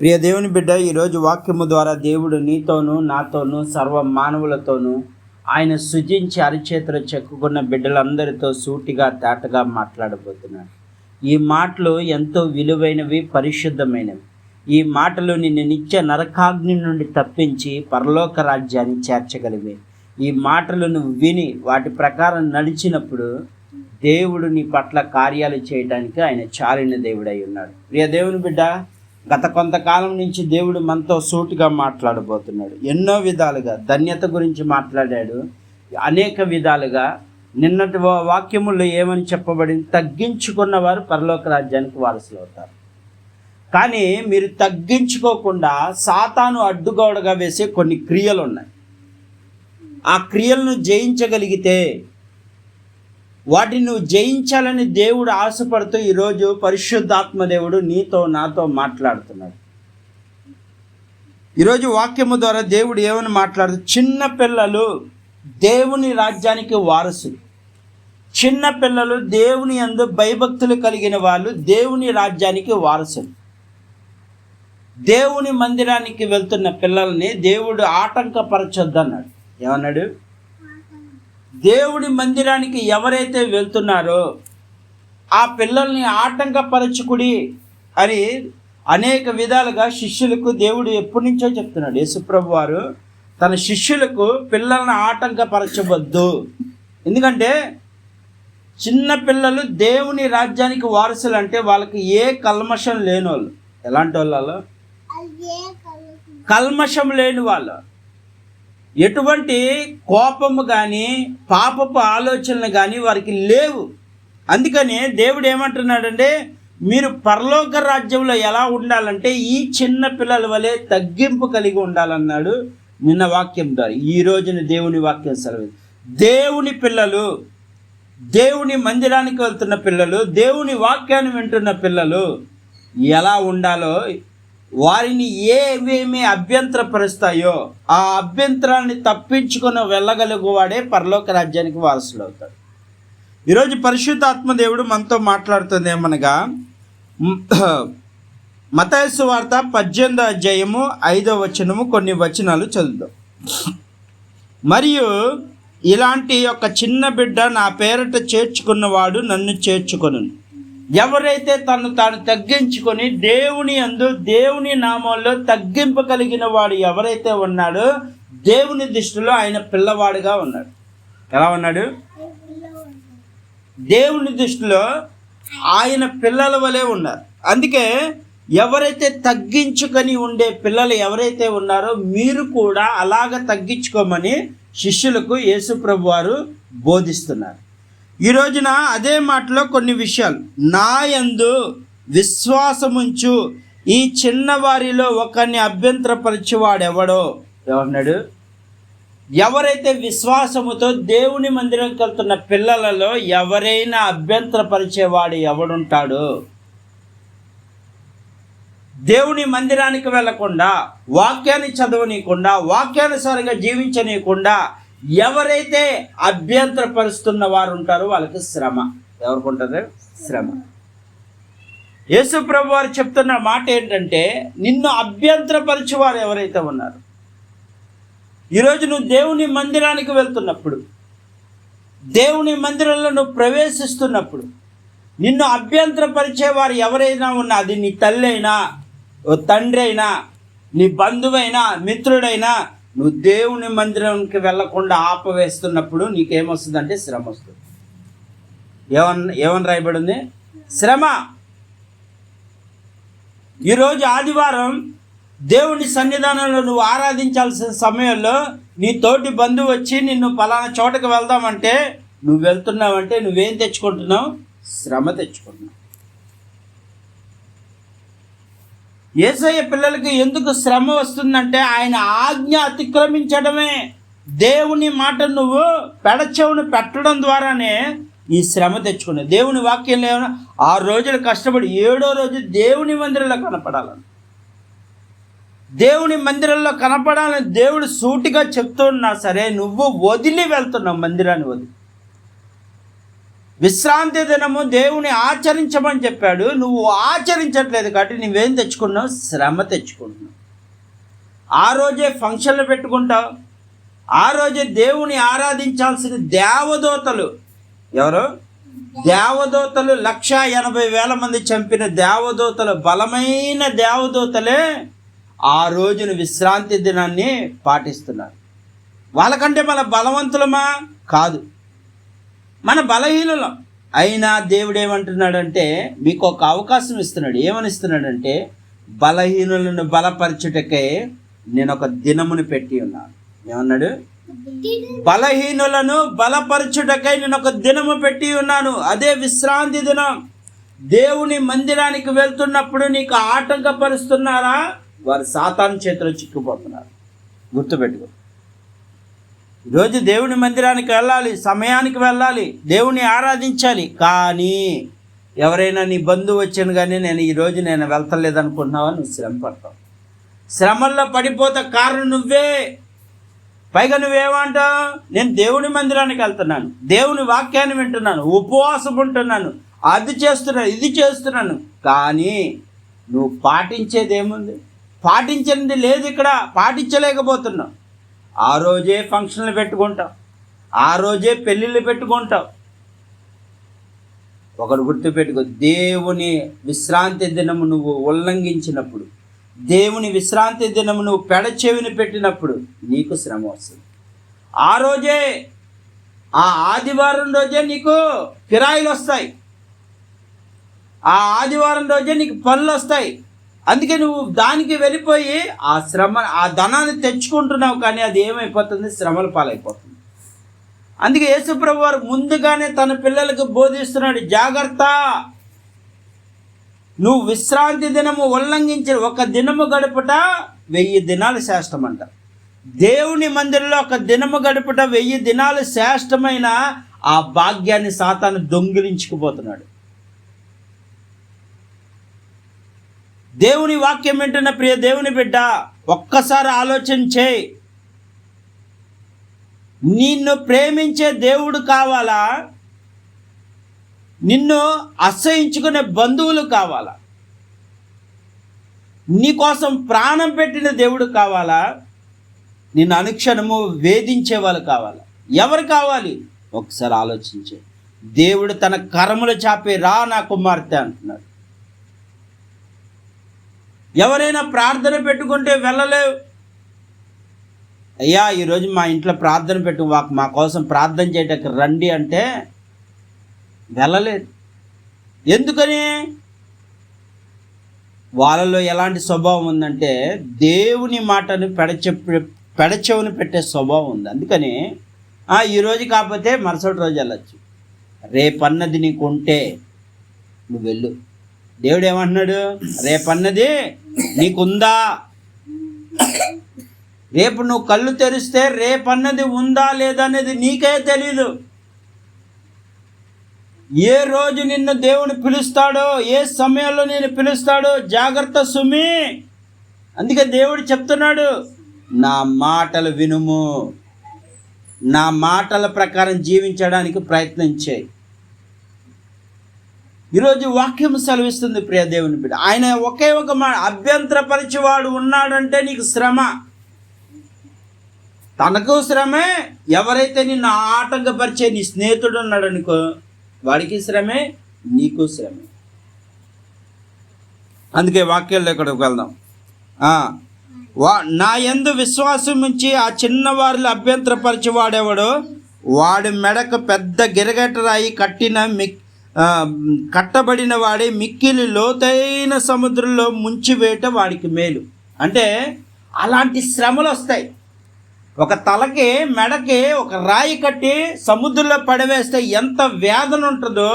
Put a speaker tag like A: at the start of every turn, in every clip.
A: ప్రియ దేవుని బిడ్డ ఈరోజు వాక్యము ద్వారా దేవుడు నీతోనూ నాతోనూ సర్వ మానవులతోనూ ఆయన సృజించి అరిచేతులు చెక్కుకున్న బిడ్డలందరితో సూటిగా తేటగా మాట్లాడబోతున్నాడు. ఈ మాటలు ఎంతో విలువైనవి పరిశుద్ధమైనవి. ఈ మాటలు నిన్ను నిత్య నరకాగ్ని నుండి తప్పించి పరలోక రాజ్యాన్ని చేర్చగలివి ఈ మాటలను విని వాటి ప్రకారం నడిచినప్పుడు దేవుడు నీ పట్ల కార్యాలు చేయడానికి ఆయన చాలిన దేవుడై ఉన్నాడు. ప్రియ దేవుని బిడ్డ గత కొంతకాలం నుంచి దేవుడు మనతో సూటిగా మాట్లాడబోతున్నాడు. ఎన్నో విధాలుగా ధన్యత గురించి మాట్లాడాడు. అనేక విధాలుగా నిన్నటి వాక్యముల్లో ఏమని చెప్పబడింది? తగ్గించుకున్న వారు పరలోక రాజ్యానికి వారసులు అవుతారు. కానీ మీరు తగ్గించుకోకుండా సాతాను అడ్డుగోడగా వేసే కొన్ని క్రియలు ఉన్నాయి. ఆ క్రియలను జయించగలిగితే వాటిని నువ్వు జయించాలని దేవుడు ఆశపడుతూ ఈరోజు పరిశుద్ధాత్మ దేవుడు నీతో నాతో మాట్లాడుతున్నాడు. ఈరోజు వాక్యము ద్వారా దేవుడు ఏమని మాట్లాడుతూ చిన్న పిల్లలు దేవుని రాజ్యానికి వారసులు. చిన్న పిల్లలు దేవుని అందు భయభక్తులు కలిగిన వాళ్ళు దేవుని రాజ్యానికి వారసులు. దేవుని మందిరానికి వెళ్తున్న పిల్లల్ని దేవుడు ఆటంకపరచొద్దన్నాడు. ఏమన్నాడు? దేవుడి మందిరానికి ఎవరైతే వెళ్తున్నారో ఆ పిల్లల్ని ఆటంకపరచుకుడి అని అనేక విధాలుగా శిష్యులకు దేవుడు ఎప్పటి నుంచో చెప్తున్నాడు. యేసుప్రభు వారు తన శిష్యులకు పిల్లల్ని ఆటంకపరచవద్దు. ఎందుకంటే చిన్న పిల్లలు దేవుని రాజ్యానికి వారసులు అంటే వాళ్ళకి ఏ కల్మషం లేని వాళ్ళు ఎలాంటి వాళ్ళు కల్మషం లేని వాళ్ళు. ఎటువంటి కోపము కానీ పాపపు ఆలోచనలు కానీ వారికి లేవు. అందుకని దేవుడు ఏమంటున్నాడంటే మీరు పరలోక రాజ్యంలో ఎలా ఉండాలంటే ఈ చిన్న పిల్లల వలె తగ్గింపు కలిగి ఉండాలన్నాడు నిన్న వాక్యం ద్వారా. ఈ రోజున దేవుని వాక్యం సెలవు దేవుని పిల్లలు దేవుని మందిరానికి వెళ్తున్న పిల్లలు దేవుని వాక్యాన్ని వింటున్న పిల్లలు ఎలా ఉండాలో వారిని ఏవేమి అభ్యంతరపరుస్తాయో ఆ అభ్యంతరాన్ని తప్పించుకొని వెళ్ళగలుగువాడే పరలోక రాజ్యానికి వారసులు అవుతాడు. ఈరోజు పరిశుద్ధాత్మ దేవుడు మనతో మాట్లాడుతుంది ఏమనగా మతయస్సు వార్త పద్దెనిమిదో అధ్యాయము ఐదో వచనము కొన్ని వచనాలు చదువుదాం. మరియు ఇలాంటి యొక్క చిన్న బిడ్డ నా పేరట చేర్చుకున్నవాడు నన్ను చేర్చుకొను ఎవరైతే తను తాను తగ్గించుకొని దేవుని అందు దేవుని నామంలో తగ్గింపు కలిగిన వాడు ఎవరైతే ఉన్నాడో దేవుని దృష్టిలో ఆయన పిల్లవాడుగా ఉన్నాడు. ఎలా ఉన్నాడు? దేవుని దృష్టిలో ఆయన పిల్లల వలె ఉన్నారు. అందుకే ఎవరైతే తగ్గించుకొని ఉండే పిల్లలు ఎవరైతే ఉన్నారో మీరు కూడా అలాగ తగ్గించుకోమని శిష్యులకు యేసుప్రభు వారు బోధిస్తున్నారు. ఈ రోజున అదే మాటలో కొన్ని విషయాలు. నా యందు విశ్వాసముంచు ఈ చిన్నవారిలో ఒకరిని అభ్యంతరపరిచేవాడెవడో? ఎవన్నాడు ఎవరైతే విశ్వాసముతో దేవుని మందిరంకి వెళ్తున్న పిల్లలలో ఎవరైనా అభ్యంతరపరిచేవాడు ఎవడుంటాడో? దేవుని మందిరానికి వెళ్ళకుండా వాక్యాన్ని చదవనీయకుండా వాక్యానుసారంగా జీవించనీయకుండా ఎవరైతే అభ్యంతరపరుస్తున్న వారు ఉంటారో వాళ్ళకి శ్రమ. ఎవరికి ఉంటుంది శ్రమ. యేసు ప్రభు వారు చెప్తున్న మాట ఏంటంటే నిన్ను అభ్యంతరపరిచేవారు ఎవరైతే ఉన్నారు. ఈరోజు నువ్వు దేవుని మందిరానికి వెళ్తున్నప్పుడు దేవుని మందిరంలో నువ్వు ప్రవేశిస్తున్నప్పుడు నిన్ను అభ్యంతరపరిచేవారు ఎవరైనా ఉన్నా అది నీ తల్లి అయినా ఓ తండ్రి అయినా నీ బంధువైనా మిత్రుడైనా నువ్వు దేవుని మందిరానికి వెళ్ళకుండా ఆపవేస్తున్నప్పుడు నీకేమొస్తుందంటే శ్రమ వస్తుంది. ఏమన్ ఏమని రాయబడి ఉంది శ్రమ. ఈరోజు ఆదివారం దేవుని సన్నిధానంలో నువ్వు ఆరాధించాల్సిన సమయంలో నీ తోటి బంధువు వచ్చి నిన్ను పలానా చోటకి వెళ్దామంటే నువ్వు వెళ్తున్నావంటే నువ్వేం తెచ్చుకుంటున్నావు? శ్రమ తెచ్చుకుంటున్నావు. ఏసయ్య పిల్లలకి ఎందుకు శ్రమ వస్తుందంటే ఆయన ఆజ్ఞ అతిక్రమించడమే. దేవుని మాట నువ్వు పెడచెవును పెట్టడం ద్వారానే ఈ శ్రమ తెచ్చుకునే దేవుని వాక్యం లేవన ఆరు రోజులు కష్టపడి ఏడో రోజు దేవుని మందిరంలో కనపడాలని. దేవుని మందిరంలో కనపడాలని దేవుడు సూటిగా చెప్తున్నా సరే నువ్వు వదిలి వెళ్తున్నావు మందిరాన్ని వదిలి. విశ్రాంతి దినము దేవుని ఆచరించమని చెప్పాడు. నువ్వు ఆచరించట్లేదు కాబట్టి నువ్వేం తెచ్చుకున్నావు? శ్రమ తెచ్చుకుంటున్నావు. ఆ రోజే ఫంక్షన్లు పెట్టుకుంటావు. ఆ రోజే దేవుని ఆరాధించాల్సిన దేవదూతలు. ఎవరు? దేవదూతలు. లక్ష ఎనభై వేల మంది చంపిన దేవదూతలు. బలమైన దేవదూతలే ఆ రోజున విశ్రాంతి దినాన్ని పాటిస్తున్నారు. వాళ్ళకంటే మన బలవంతులమా? కాదు. మన బలహీనులం. అయినా దేవుడు ఏమంటున్నాడంటే మీకు ఒక అవకాశం ఇస్తున్నాడు. ఏమని ఇస్తున్నాడంటే బలహీనులను బలపరచుటకే నేను ఒక దినమును పెట్టి ఉన్నాను. ఏమన్నాడు? బలహీనులను బలపరచుటకై నేను ఒక దినము పెట్టి ఉన్నాను. అదే విశ్రాంతి దినం. దేవుని మందిరానికి వెళ్తున్నప్పుడు నీకు ఆటంకపరుస్తున్నారా? వారు సాతాను చేతిలో చిక్కుపోతున్నారు గుర్తుపెట్టుకో. ఈరోజు దేవుని మందిరానికి వెళ్ళాలి సమయానికి వెళ్ళాలి దేవుని ఆరాధించాలి. కానీ ఎవరైనా నీ బంధువు వచ్చాను కానీ నేను ఈరోజు నేను వెళ్తలేదు అనుకుంటున్నావా నువ్వు శ్రమ పడతావు శ్రమల్లో పడిపోతే కారణం నువ్వే. పైగా నువ్వేమంటావు నేను దేవుని మందిరానికి వెళ్తున్నాను. దేవుని వాక్యాన్ని వింటున్నాను. ఉపవాసం ఉంటున్నాను. అది చేస్తున్నాను ఇది చేస్తున్నాను. కానీ నువ్వు పాటించేది ఏముంది పాటించింది లేదు ఇక్కడ. పాటించలేకపోతున్నావు. ఆ రోజే ఫంక్షన్లు పెట్టుకుంటాం. ఆ రోజే పెళ్ళిళ్ళు పెట్టుకుంటాం. ఒకడు గుర్తుపెట్టుకో దేవుని విశ్రాంతి దినము నువ్వు ఉల్లంఘించినప్పుడు దేవుని విశ్రాంతి దినము నువ్వు పెడచెవిని పెట్టినప్పుడు నీకు శ్రమ వస్తుంది. ఆ రోజే ఆ ఆదివారం రోజే నీకు కిరాయిలు వస్తాయి ఆ ఆదివారం రోజే నీకు పనులు వస్తాయి అందుకే నువ్వు దానికి వెళ్ళిపోయి ఆ శ్రమ ఆ ధనాన్ని తెచ్చుకుంటున్నావు కానీ అది ఏమైపోతుంది? శ్రమల పాలైపోతుంది. అందుకే యేసుప్రభు వారు ముందుగానే తన పిల్లలకు బోధిస్తున్నాడు జాగ్రత్త! నువ్వు విశ్రాంతి దినము ఉల్లంఘించిన ఒక దినము గడుపుట వెయ్యి దినాలు శ్రేష్టమంట. దేవుని మందిరంలో ఒక దినము గడుపుట వెయ్యి దినాలు శ్రేష్టమైన ఆ భాగ్యాన్ని సాతాను దొంగిలించుకుపోతున్నాడు. దేవుని వాక్యం వింటున్న ప్రియ దేవుని బిడ్డ ఒక్కసారి ఆలోచన చేయి. నిన్ను ప్రేమించే దేవుడు కావాలా? నిన్ను అసహించుకునే బంధువులు కావాలా? నీకోసం ప్రాణం పెట్టిన దేవుడు కావాలా? నిన్ను అనుక్షణము వేధించే వాళ్ళు కావాలా? ఎవరు కావాలి? ఒకసారి ఆలోచించే. దేవుడు తన కరములు చాపి రా నా కుమార్తె అంటున్నాడు. ఎవరైనా ప్రార్థన పెట్టుకుంటే వెళ్ళలేవు. అయ్యా ఈరోజు మా ఇంట్లో ప్రార్థన పెట్టు మాకు మా కోసం ప్రార్థన చేయటానికి రండి అంటే వెళ్ళలేదు. ఎందుకని? వాళ్ళలో ఎలాంటి స్వభావం ఉందంటే దేవుని మాటను పెడచె పెడచెవుని పెట్టే స్వభావం ఉంది. అందుకని ఈరోజు కాకపోతే మరుసటి రోజు వెళ్ళచ్చు. రేపన్నది నీకు ఉంటే నువ్వు వెళ్ళు. దేవుడు ఏమంటున్నాడు? రేపన్నది నీకుందా? రేపు నువ్వు కళ్ళు తెరిస్తే రేపన్నది ఉందా లేదా అనేది నీకే తెలీదు. ఏ రోజు నిన్ను దేవుని పిలుస్తాడో ఏ సమయంలో నేను పిలుస్తాడో జాగ్రత్త సుమి. అందుకే దేవుడు చెప్తున్నాడు నా మాటలు వినుము. నా మాటల ప్రకారం జీవించడానికి ప్రయత్నం చేయి. ఈరోజు వాక్యం సెలవిస్తుంది ప్రియ దేవుని బిడ్డ. ఆయన ఒకే ఒక మా అభ్యంతరపరిచేవాడు ఉన్నాడంటే నీకు శ్రమ. తనకు శ్రమే ఎవరైతే నిన్ను ఆటంకపరిచే నీ స్నేహితుడు ఉన్నాడనుకో వాడికి శ్రమే నీకు శ్రమే. అందుకే వాక్యాల్లో ఇక్కడికి వెళ్దాం. వా నా ఎందు విశ్వాసం ఉంచి ఆ చిన్నవారిని అభ్యంతరపరిచి వాడేవాడు వాడి మెడకు పెద్ద గిరగటరాయి కట్టిన మిక్ కట్టబడిన వాడే మిక్కిలి లోతైన సముద్రంలో ముంచివేట వాడికి మేలు. అంటే అలాంటి శ్రమలు వస్తాయి. ఒక తలకి మెడకి ఒక రాయి కట్టి సముద్రంలో పడవేస్తే ఎంత వేదన ఉంటుందో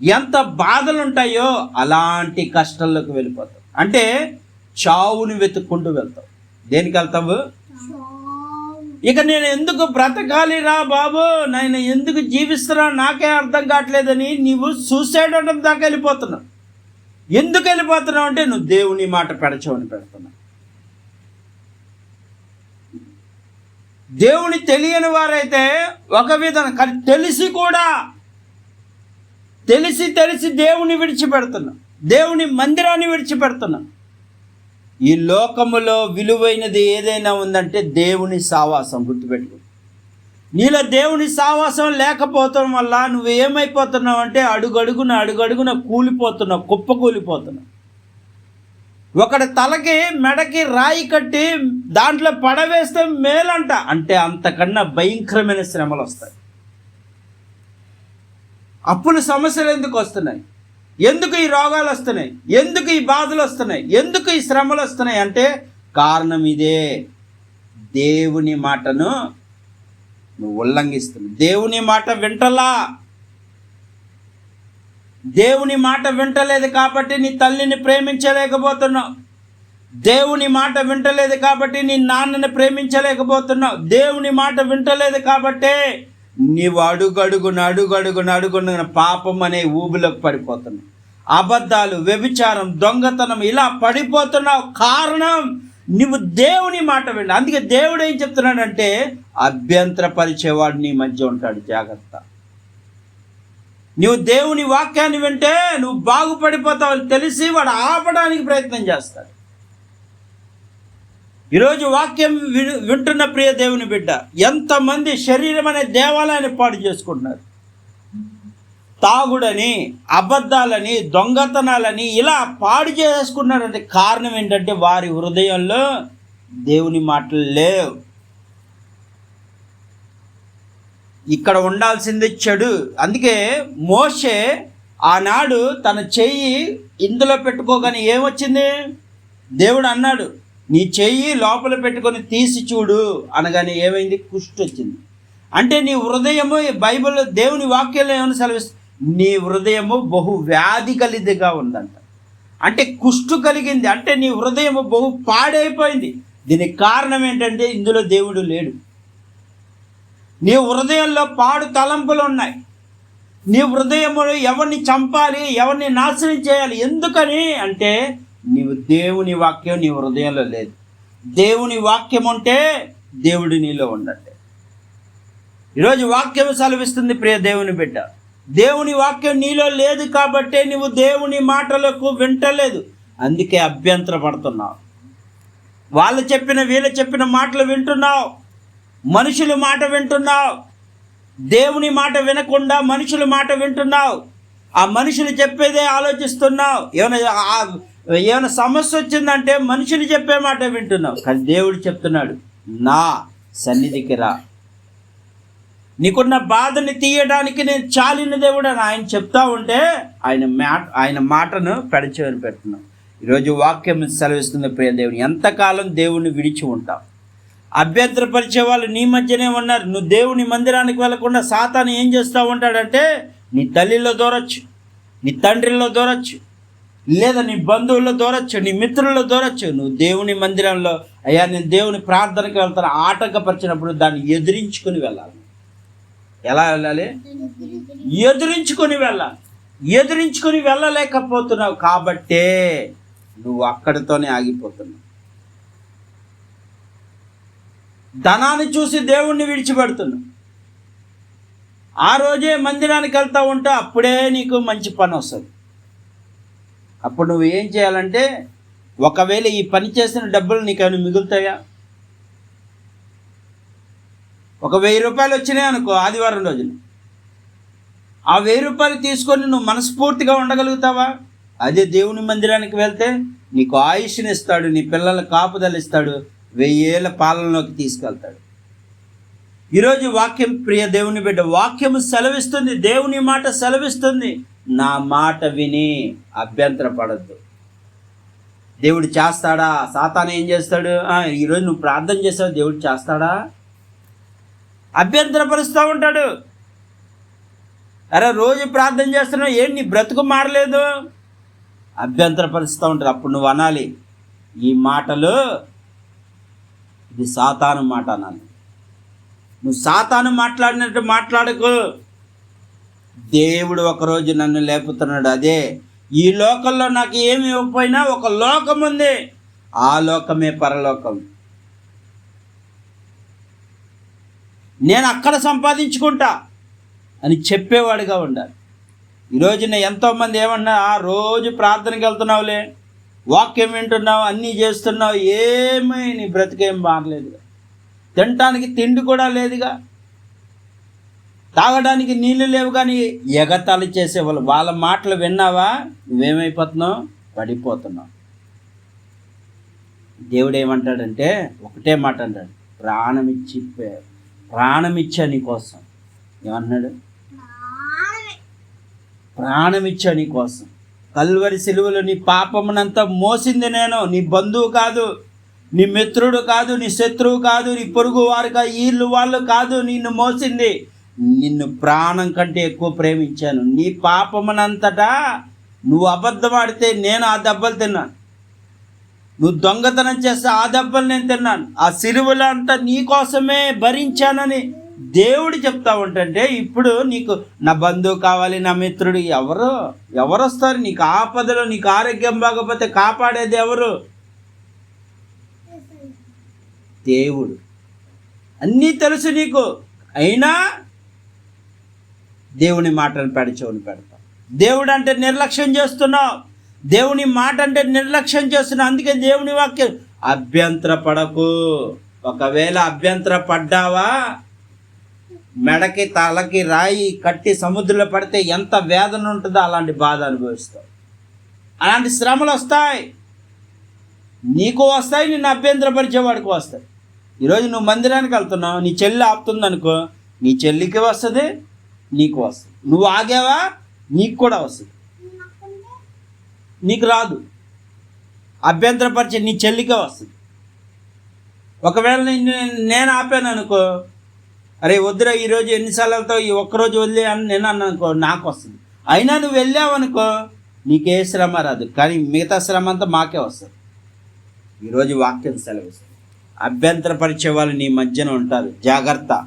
A: ఎంత బాధలు ఉంటాయో అలాంటి కష్టాల్లోకి వెళ్ళిపోతావు అంటే చావుని వెతుక్కుంటూ వెళ్తావు దేనికి వెళ్తావు ఇక నేను ఎందుకు బ్రతకాలి రా బాబు? నేను ఎందుకు జీవిస్తున్నా? నాకే అర్థం కావట్లేదని నీవు సూసైడ్ అవడం దాకా వెళ్ళిపోతున్నావు. ఎందుకు వెళ్ళిపోతున్నావు అంటే నువ్వు దేవుని మాట పెడచవని పెడుతున్నావు. దేవుని తెలియని వారైతే ఒక విధంగా కానీ తెలిసి కూడా తెలిసి తెలిసి దేవుని విడిచిపెడుతున్నాం దేవుని మందిరాన్ని విడిచిపెడుతున్నాం ఈ లోకములో విలువైనది ఏదైనా ఉందంటే దేవుని సావాసం గుర్తుపెట్టుకో. నీలో దేవుని సావాసం లేకపోవటం వల్ల నువ్వు ఏమైపోతున్నావు అంటే అడుగడుగున అడుగడుగున కూలిపోతున్నావు కుప్ప కూలిపోతున్నావు. ఒకటి తలకి మెడకి రాయి కట్టి దాంట్లో పడవేస్తే మేలంట. అంటే అంతకన్నా భయంకరమైన శ్రమలు వస్తాయి. అప్పుల సమస్యలు ఎందుకు వస్తున్నాయి? ఎందుకు ఈ రోగాలు వస్తున్నాయి? ఎందుకు ఈ బాధలు వస్తున్నాయి? ఎందుకు ఈ శ్రమలు వస్తున్నాయి అంటే కారణం ఇదే. దేవుని మాటను నువ్వు ఉల్లంఘిస్తున్నావు. దేవుని మాట వింటలా? దేవుని మాట వింటలేదు కాబట్టి నీ తల్లిని ప్రేమించలేకపోతున్నావు. దేవుని మాట వింటలేదు కాబట్టి నీ నాన్నని ప్రేమించలేకపోతున్నావు. దేవుని మాట వింటలేదు కాబట్టే నీవు అడుగడుగున అడుగడుగున అడుగున పాపం అనే ఊబిలోకి పడిపోతున్నావు. అబద్ధాలు వ్యభిచారం దొంగతనం ఇలా పడిపోతున్నావు. కారణం నువ్వు దేవుని మాట వింట అందుకే దేవుడు ఏం చెప్తున్నాడంటే అభ్యంతరపరిచేవాడు నీ మధ్య ఉంటాడు. జాగ్రత్త. నువ్వు దేవుని వాక్యాన్ని వింటే నువ్వు బాగుపడిపోతావు తెలిసి వాడు ఆపడానికి ప్రయత్నం చేస్తాడు. ఈరోజు వాక్యం వింటున్న ప్రియ దేవుని బిడ్డ ఎంతమంది శరీరం అనే దేవాలయాన్ని పాడు చేసుకుంటున్నారు? తాగుడని అబద్ధాలని దొంగతనాలని ఇలా పాడు చేసుకున్నారంటే కారణం ఏంటంటే వారి హృదయంలో దేవుని మాటలు లేవు. ఇక్కడ ఉండాల్సింది చెడు. అందుకే మోషే ఆనాడు తన చెయ్యి ఇందులో పెట్టుకోగానే ఏమొచ్చింది? దేవుడు అన్నాడు నీ చెయ్యి లోపల పెట్టుకొని తీసి చూడు అనగానే ఏమైంది? కుష్టి వచ్చింది. అంటే నీ హృదయము బైబిల్ దేవుని వాక్యంలో ఏమైనా సెలవిస్తుంది నీ హృదయము బహు వ్యాధి కలిదిగా ఉందంట. అంటే కుష్టు కలిగింది. అంటే నీ హృదయము బహు పాడైపోయింది. దీనికి కారణం ఏంటంటే ఇందులో దేవుడు లేడు. నీ హృదయంలో పాడు తలంపులు ఉన్నాయి. నీ హృదయములో ఎవరిని చంపాలి ఎవరిని నాశనం చేయాలి ఎందుకని అంటే నీవు దేవుని వాక్యం నీ హృదయంలో లేదు. దేవుని వాక్యం ఉంటే దేవుడు నీలో ఉండండి ఈరోజు వాక్యం సెలవిస్తుంది ప్రియ దేవుని బిడ్డ. దేవుని వాక్యం నీలో లేదు కాబట్టే నువ్వు దేవుని మాటలకు వింటలేదు. అందుకే అభ్యంతర పడుతున్నావు వాళ్ళు చెప్పిన వీళ్ళు చెప్పిన మాటలు వింటున్నావు. మనుషుల మాట వింటున్నావు. దేవుని మాట వినకుండా మనుషుల మాట వింటున్నావు. ఆ మనుషులు చెప్పేదే ఆలోచిస్తున్నావు. ఏమైనా ఆ- ఏమైనా సమస్య వచ్చిందంటే మనుషులు చెప్పే మాట వింటున్నావు. కానీ దేవుడు చెప్తున్నాడు నా సన్నిధికి రా. నీకున్న బాధని తీయడానికి నేను చాలిన దేవుడు అని ఆయన చెప్తా ఉంటే ఆయన మాట ఆయన మాటను పెడచేవని పెడుతున్నాం. ఈరోజు వాక్యం సెలవిస్తుంది ప్రియ దేవుని. ఎంతకాలం దేవుణ్ణి విడిచి ఉంటాం అభ్యంతరపరిచే వాళ్ళు నీ మధ్యనే ఉన్నారు. నువ్వు దేవుని మందిరానికి వెళ్ళకుండా సాతాను ఏం చేస్తూ ఉంటాడంటే నీ తల్లిలో దూరచ్చు నీ తండ్రిలో దూరచ్చు లేదా నీ బంధువుల దూరచ్చు నీ మిత్రుల దూరచ్చు నువ్వు దేవుని మందిరంలో అయ్యా నేను దేవుని ప్రార్థనకి వెళ్తాను ఆటంకపరిచినప్పుడు దాన్ని ఎదిరించుకుని వెళ్ళాలి. ఎలా వెళ్ళాలి? ఎదిరించుకొని వెళ్ళాలి. ఎదిరించుకొని వెళ్ళలేకపోతున్నావు కాబట్టే నువ్వు అక్కడితోనే ఆగిపోతున్నావు. ధనాన్ని చూసి దేవుణ్ణి విడిచిపెడుతున్నావు. ఆ రోజే మందిరానికి వెళ్తూ ఉంటే అప్పుడే నీకు మంచి పని వస్తుంది. అప్పుడు నువ్వు ఏం చేయాలంటే ఒకవేళ ఈ పని చేసిన డబ్బులు నీకు మిగులుతాయా? ఒక వెయ్యి రూపాయలు వచ్చినాయి అనుకో ఆదివారం రోజున. ఆ వెయ్యి రూపాయలు తీసుకొని నువ్వు మనస్ఫూర్తిగా ఉండగలుగుతావా? అదే దేవుని మందిరానికి వెళ్తే నీకు ఆయుష్ని ఇస్తాడు నీ పిల్లల కాపుదలు ఇస్తాడు వెయ్యేళ్ళ పాలనలోకి తీసుకెళ్తాడు. ఈరోజు వాక్యం ప్రియ దేవుని బిడ్డ వాక్యము సెలవిస్తుంది దేవుని మాట సెలవిస్తుంది. నా మాట విని అభ్యంతరపడద్దు. దేవుడు చేస్తాడా? సాతాను ఏం చేస్తాడు? ఈరోజు నువ్వు ప్రార్థన చేస్తావు దేవుడు చేస్తాడా? అభ్యంతరపరుస్తూ ఉంటాడు. అరే రోజు ప్రార్థన చేస్తున్నావు ఏం నీ బ్రతుకు మారలేదు? అభ్యంతరపరుస్తూ ఉంటాడు. అప్పుడు నువ్వు అనాలి ఈ మాటలు ఇది సాతాను మాట అనాలి. నువ్వు సాతాను మాట్లాడినట్టు మాట్లాడకు. దేవుడు ఒకరోజు నన్ను లేపుతున్నాడు. అదే ఈ లోకంలో నాకు ఏమి ఇవ్వకపోయినా ఒక లోకం ఉంది. ఆ లోకమే పరలోకం. నేను అక్కడ సంపాదించుకుంటా అని చెప్పేవాడిగా ఉండాలి. ఈరోజున ఎంతోమంది ఏమన్నా "ఆ, రోజు ప్రార్థనకి వెళ్తున్నావులే వాక్యం వింటున్నావు అన్నీ చేస్తున్నావు ఏమీ నీ బ్రతికేం మారలేదుగా తినటానికి తిండి కూడా లేదుగా. తాగడానికి నీళ్ళు లేవు కానీ ఎగతాళి చేసేవాళ్ళు వాళ్ళ. మాటలు విన్నావా? నువ్వేమైపోతున్నావు? పడిపోతున్నావు. దేవుడు ఏమంటాడంటే ఒకటే మాట అంటాడు. ప్రాణం ఇచ్చి ప్రాణం ఇచ్చా ఏమన్నాడు ప్రాణం ఇచ్చా కల్వరి సిలువలో నీ పాపమునంతా మోసింది నేను. నీ బంధువు కాదు నీ మిత్రుడు కాదు నీ శత్రువు కాదు నీ పొరుగు వారు కాదు వీళ్ళు వాళ్ళు కాదు నిన్ను మోసింది. నిన్ను ప్రాణం కంటే ఎక్కువ ప్రేమించాను. నీ పాపమునంతటా నువ్వు అబద్ధమాడితే నేను ఆ దెబ్బలు తిన్నాను. నువ్వు దొంగతనం చేస్తే ఆ దెబ్బలు నేను తిన్నాను. ఆ సిలువలో అంతా నీ కోసమే భరించానని దేవుడు చెప్తా ఉంటంటే ఇప్పుడు నీకు నా బంధువు కావాలి నా మిత్రుడు ఎవరు? ఎవరు వస్తారు నీకు ఆపదలో నీకు ఆరోగ్యం బాగపోతే కాపాడేది ఎవరు? దేవుడు. అన్నీ తెలుసు నీకు. అయినా దేవుని మాటను పెడచవని పెడతాం. దేవుడు అంటే నిర్లక్ష్యం చేస్తున్నావు దేవుని మాట అంటే నిర్లక్ష్యం చేస్తున్నావు అందుకే దేవుని వాక్యం అభ్యంతర పడకు. ఒకవేళ అభ్యంతర పడ్డావా? మెడకి తలకి రాయి కట్టి సముద్రంలో పడితే ఎంత వేదన ఉంటుందో అలాంటి బాధ అనుభవిస్తావు అలాంటి శ్రమలు వస్తాయి. నీకు వస్తాయి నిన్ను అభ్యంతరపరిచేవాడికి వస్తాయి. ఈరోజు నువ్వు మందిరానికి వెళ్తున్నావు నీ చెల్లి ఆపుతుందనుకో నీ చెల్లికి వస్తుంది నీకు వస్తుంది. నువ్వు ఆగావా? నీకు కూడా వస్తుంది. నీకు రాదు. అభ్యంతరపరిచే నీ చెల్లికే వస్తుంది. ఒకవేళ నేను ఆపాను అనుకో అరే వద్దురా ఈరోజు ఎన్నిసార్లు వెళ్తావు? ఈ ఒక్కరోజు వదిలే అని నేను అన్నాను అనుకో నాకు వస్తుంది. అయినా నువ్వు వెళ్ళావనుకో నీకే శ్రమ రాదు. కానీ మిగతా శ్రమ అంతా మాకే వస్తుంది. ఈరోజు వాక్యం సెలవు అభ్యంతరపరిచే వాళ్ళు నీ మధ్యన ఉంటారు. జాగ్రత్త.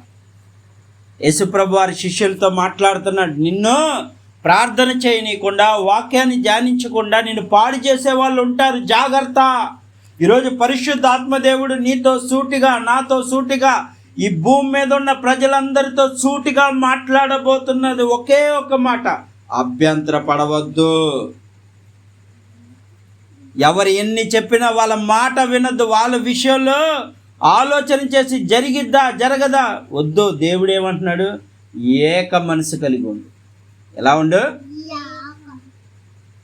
A: యేసుప్రభు వారి శిష్యులతో మాట్లాడుతున్నాడు నిన్ను ప్రార్థన చేయనీయకుండా వాక్యాన్ని ధ్యానించకుండా నిన్ను పాడు చేసే వాళ్ళు ఉంటారు. జాగ్రత్త. ఈరోజు పరిశుద్ధ ఆత్మదేవుడు నీతో సూటిగా నాతో సూటిగా ఈ భూమి మీద ఉన్న ప్రజలందరితో సూటిగా మాట్లాడబోతున్నది ఒకే ఒక మాట. అభ్యంతర పడవద్దు. ఎవరు ఎన్ని చెప్పినా వాళ్ళ మాట వినద్దు. వాళ్ళ విషయంలో ఆలోచన చేసి జరిగిద్దా జరగదా? వద్దు దేవుడు ఏమంటున్నాడు? ఏక మనసు కలిగి ఉండు. ఎలా ఉండు?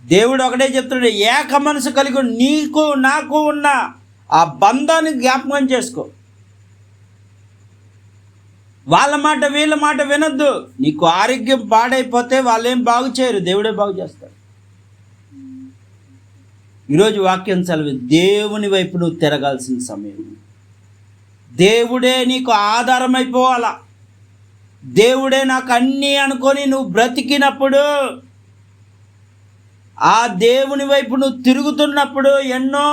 A: దేవుడు ఒకటే చెప్తున్నాడు ఏక మనసు కలిగి నీకు నాకు ఉన్న ఆ బంధాన్ని జ్ఞాపకం చేసుకో. వాళ్ళ మాట వీళ్ళ మాట వినొద్దు. నీకు ఆరోగ్యం పాడైపోతే వాళ్ళేం బాగు చేయరు. దేవుడే బాగు చేస్తాడు. ఈరోజు వాక్యం సెలవు. దేవుని వైపు నువ్వు తిరగాల్సిన సమయం. దేవుడే నీకు ఆధారమైపోవాలా? దేవుడే నాకు అన్నీ అనుకొని నువ్వు బ్రతికినప్పుడు ఆ దేవుని వైపు నువ్వు తిరుగుతున్నప్పుడు ఎన్నో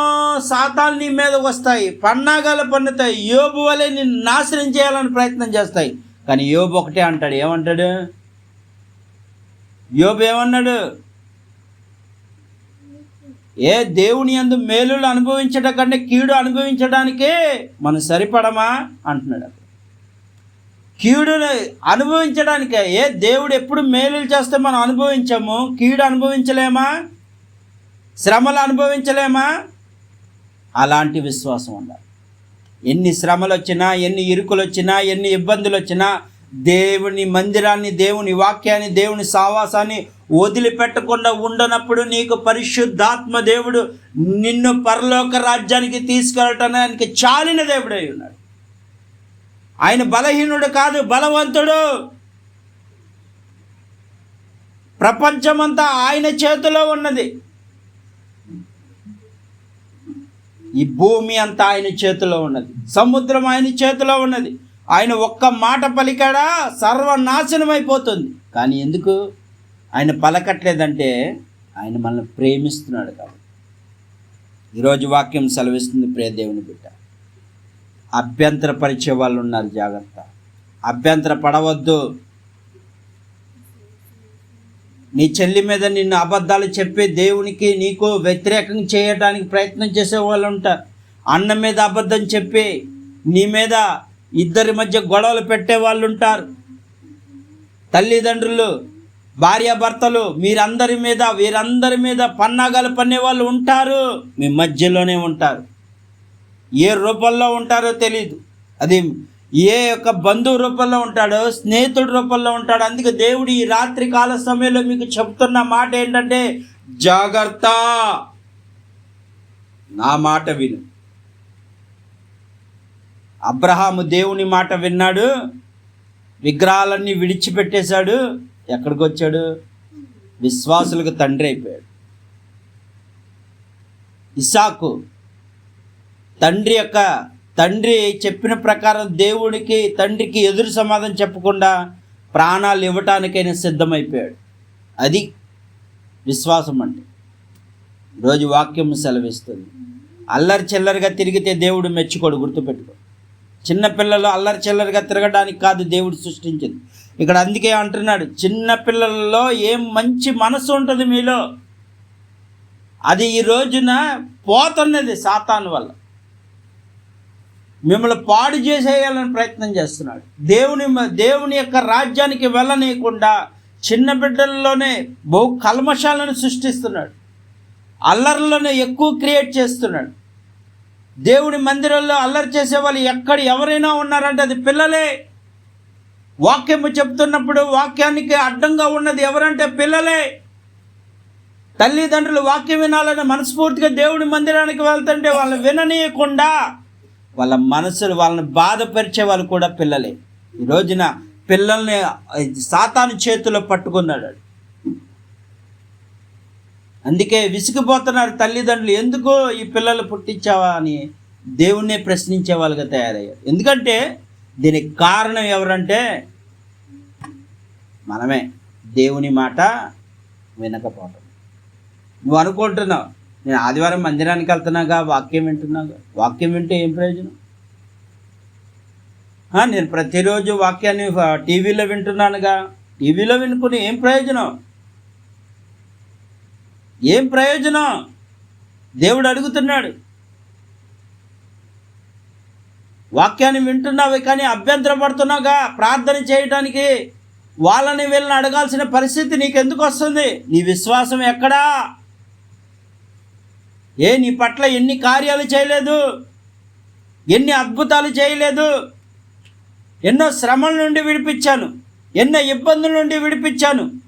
A: శాతాలు నీ మీద వస్తాయి పన్నాగాలు పన్నుతాయి యోబు వలె నిన్ను నాశనం చేయాలని ప్రయత్నం చేస్తాయి. కానీ యోబు ఒకటే అంటాడు. ఏమంటాడు? యోబు ఏమన్నాడు? ఏ దేవుని యందు మేలులు అనుభవించడం కంటే కీడు అనుభవించడానికే మనం సరిపడమా? అంటున్నాడు కీడును అనుభవించడానికే ఏ దేవుడు ఎప్పుడు మేలులు చేస్తే మనం అనుభవించము? కీడు అనుభవించలేమా? శ్రమలు అనుభవించలేమా? అలాంటి విశ్వాసం ఉండాలి. ఎన్ని శ్రమలు వచ్చినా ఎన్ని ఇరుకులు వచ్చినా ఎన్ని ఇబ్బందులు వచ్చినా దేవుని మందిరాన్ని దేవుని వాక్యాన్ని దేవుని సావాసాన్ని వదిలిపెట్టకుండా ఉండనప్పుడు నీకు పరిశుద్ధాత్మ దేవుడు నిన్ను పరలోక రాజ్యానికి తీసుకెళ్ళటానికి చాలిన దేవుడై ఉన్నాడు. ఆయన బలహీనుడు కాదు బలవంతుడు. ప్రపంచమంతా ఆయన చేతిలో ఉన్నది. ఈ భూమి అంతా ఆయన చేతిలో ఉన్నది. సముద్రం ఆయన చేతిలో ఉన్నది. ఆయన ఒక్క మాట పలికాడా? సర్వనాశనం అయిపోతుంది కానీ ఎందుకు? ఆయన పలకట్లేదంటే ఆయన మనల్ని ప్రేమిస్తున్నాడు కాబట్టి. ఈరోజు వాక్యం సెలవిస్తుంది ప్రియదేవుని బిడ్డ బిడ్డ. అభ్యంతరపరిచే వాళ్ళు ఉన్నారు జాగ్రత్త. అభ్యంతర పడవద్దు. నీ చెల్లి మీద నిన్ను అబద్ధాలు చెప్పి దేవునికి నీకు వ్యతిరేకం చేయడానికి ప్రయత్నం చేసే వాళ్ళు ఉంటారు. అన్న మీద అబద్ధం చెప్పి నీ మీద ఇద్దరి మధ్య గొడవలు పెట్టే వాళ్ళు ఉంటారు తల్లిదండ్రులు భార్యాభర్తలు మీరందరి మీద వీరందరి మీద పన్నాగాలు పన్నే వాళ్ళు ఉంటారు. మీ మధ్యలోనే ఉంటారు. ఏ రూపంలో ఉంటారో తెలియదు అది ఏ యొక్క బంధువు రూపంలో ఉంటాడో స్నేహితుడి రూపంలో ఉంటాడో అందుకే దేవుడు ఈ రాత్రి కాల సమయంలో మీకు చెప్తున్న మాట ఏంటంటే జాగ్రత్త. నా మాట విను. అబ్రహాము దేవుని మాట విన్నాడు విగ్రహాలన్నీ విడిచిపెట్టేశాడు ఎక్కడికి వచ్చాడు విశ్వాసులకు తండ్రి అయిపోయాడు. ఇసాకు తండ్రి యొక్క తండ్రి చెప్పిన ప్రకారం దేవుడికి తండ్రికి ఎదురు సమాధానం చెప్పకుండా ప్రాణాలు ఇవ్వటానికైనా సిద్ధమైపోయాడు. అది విశ్వాసం అంటే. రోజు వాక్యం సెలవిస్తుంది. అల్లరి చిల్లరిగా తిరిగితే దేవుడు మెచ్చుకోడు గుర్తుపెట్టుకో. చిన్నపిల్లలు అల్లరి చిల్లరిగా తిరగడానికి కాదు దేవుడు సృష్టించింది. ఇక్కడ అందుకే అంటున్నాడు చిన్నపిల్లలలో ఏం మంచి మనసు ఉంటుంది మీలో? అది ఈ రోజున పోతున్నది సాతాను వల్ల. మిమ్మల్ని పాడు చేసేయాలని ప్రయత్నం చేస్తున్నాడు. దేవుని దేవుని యొక్క రాజ్యానికి వెళ్ళనీయకుండా చిన్న బిడ్డల్లోనే బహు కల్మషాలను సృష్టిస్తున్నాడు. అల్లర్లను ఎక్కువ క్రియేట్ చేస్తున్నాడు. దేవుడి మందిరంలో అల్లరి చేసే వాళ్ళు ఎక్కడ ఎవరైనా ఉన్నారంటే అది పిల్లలే. వాక్యము చెప్తున్నప్పుడు వాక్యానికి అడ్డంగా ఉన్నది ఎవరంటే పిల్లలే. తల్లిదండ్రులు వాక్యం వినాలని మనస్ఫూర్తిగా దేవుడి మందిరానికి వెళ్తుంటే వాళ్ళని విననీయకుండా వాళ్ళ మనసులు వాళ్ళని బాధపరిచే వాళ్ళు కూడా పిల్లలే. ఈ రోజున పిల్లల్ని సాతాను చేతిలో పట్టుకున్నాడు అందుకే విసిగిపోతున్నారు తల్లిదండ్రులు. ఎందుకు ఈ పిల్లలు పుట్టించావా అని దేవుణ్ణే ప్రశ్నించే వాళ్ళుగా తయారయ్యారు. ఎందుకంటే దీనికి కారణం ఎవరంటే మనమే. దేవుని మాట వినకపోవటం. నువ్వు అనుకుంటున్నావు నేను ఆదివారం మందిరానికి వెళ్తున్నాగా వాక్యం వింటున్నాగా? వాక్యం వింటే ఏం ప్రయోజనం? నేను ప్రతిరోజు వాక్యాన్ని టీవీలో వింటున్నానుగా. టీవీలో వినుకుని ఏం ప్రయోజనం? ఏం ప్రయోజనం? దేవుడు అడుగుతున్నాడు. వాక్యాన్ని వింటున్నావు కానీ అభ్యంతర పడుతున్నావుగా ప్రార్థన చేయటానికి వాళ్ళని వీళ్ళని అడగాల్సిన పరిస్థితి నీకెందుకు వస్తుంది? నీ విశ్వాసం ఎక్కడా? ఏ నీ పట్ల ఎన్ని కార్యాలు చేయలేదు? ఎన్ని అద్భుతాలు చేయలేదు? ఎన్నో శ్రమల నుండి విడిపించాను. ఎన్నో ఇబ్బందుల నుండి విడిపించాను.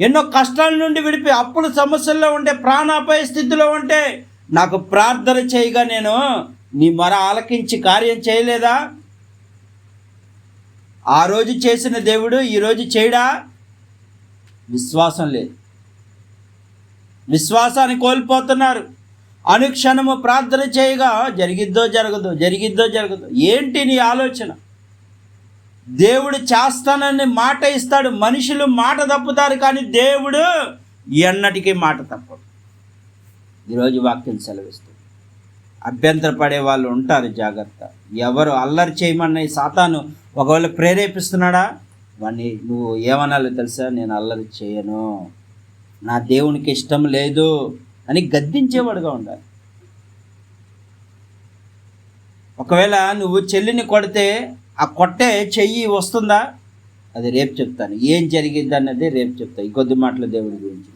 A: ఎన్నో కష్టాల నుండి విడిపి అప్పుల సమస్యల్లో ఉంటే ప్రాణాపాయ స్థితిలో ఉంటే నాకు ప్రార్థన చేయగా నేను నీ మర ఆలకించి కార్యం చేయలేదా? ఆ రోజు చేసిన దేవుడు ఈరోజు చేయడా? విశ్వాసం లేదు. విశ్వాసాన్ని కోల్పోతున్నారు. అనుక్షణము ప్రార్థన చేయగా జరిగిద్దో జరగదో జరిగిద్దో జరగదో ఏంటి నీ ఆలోచన? దేవుడు చేస్తానని మాట ఇస్తాడు. మనుషులు మాట తప్పుతారు కానీ దేవుడు ఎన్నటికీ మాట తప్పడు. ఈరోజు వాక్యం సెలవిస్తుంది. అభ్యంతరపడే వాళ్ళు ఉంటారు జాగ్రత్త. ఎవరు అల్లరి చేయమన్న ఈ సాతాను ఒకవేళ ప్రేరేపిస్తున్నాడా? వాడిని నువ్వు ఏమనాలో తెలుసా? నేను అల్లరి చేయను. నా దేవునికి ఇష్టం లేదు అని గద్దించేవాడుగా ఉండాలి. ఒకవేళ నువ్వు చెల్లిని కొడితే ఆ కొట్టే చెయ్యి వస్తుందా? అది రేపు చెప్తాను. ఏం జరిగింది అన్నది రేపు చెప్తాను ఈ కొద్ది మాటలు దేవుడి గురించి.